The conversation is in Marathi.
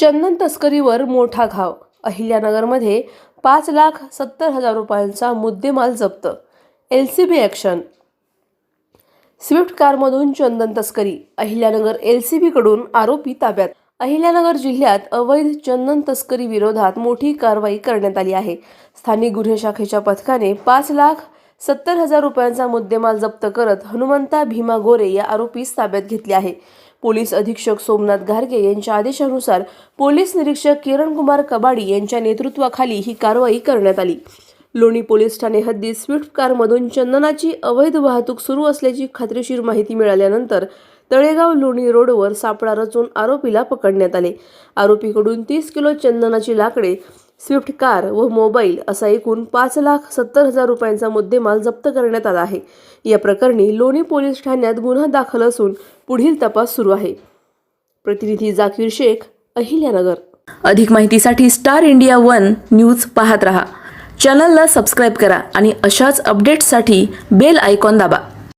चंदन तस्करीवर मोठा घाव. अहिल्यानगरमध्ये पाच लाख सत्तर हजार रुपयांचा मुद्देमाल जप्त. L C B action Swift कारमधून चंदन तस्करी. अहिल्यानगर एल सी बीकडून आरोपी ताब्यात. अहिल्यानगर जिल्ह्यात अवैध चंदन तस्करी विरोधात मोठी कारवाई करण्यात आली आहे. स्थानिक गुन्हे शाखेच्या पथकाने पाच लाख सत्तर हजार रुपयांचा मुद्देमाल जप्त करत हनुमंता भीमा गोरे या आरोपीस ताब्यात घेतले आहे. पोलीस अधीक्षक सोमनाथ घारगे यांच्या आदेशानुसार पोलीस निरीक्षक किरणकुमार कबाडी यांच्या नेतृत्वाखाली ही कारवाई करण्यात आली. लोणी पोलीस ठाणे हद्दीत स्विफ्ट कारमधून चंदनाची अवैध वाहतूक सुरू असल्याची खात्रीशीर माहिती मिळाल्यानंतर तळेगाव लोणी रोडवर सापळा रचून आरोपीला पकडण्यात आले. आरोपीकडून तीस किलो चंदनाची लाकडे स्विफ्ट कार व मोबाईल असा एकूण पाच लाख सत्तर हजार रुपयांचा मुद्देमाल जप्त करण्यात आला आहे. या प्रकरणी लोणी पोलीस ठाण्यात गुन्हा दाखल असून पुढील तपास सुरू आहे. प्रतिनिधी जाकीर शेख अहिल्यानगर. अधिक माहितीसाठी स्टार इंडिया वन न्यूज पाहत रहा. चॅनलला सबस्क्राईब करा आणि अशाच अपडेट्ससाठी बेल आयकॉन दाबा.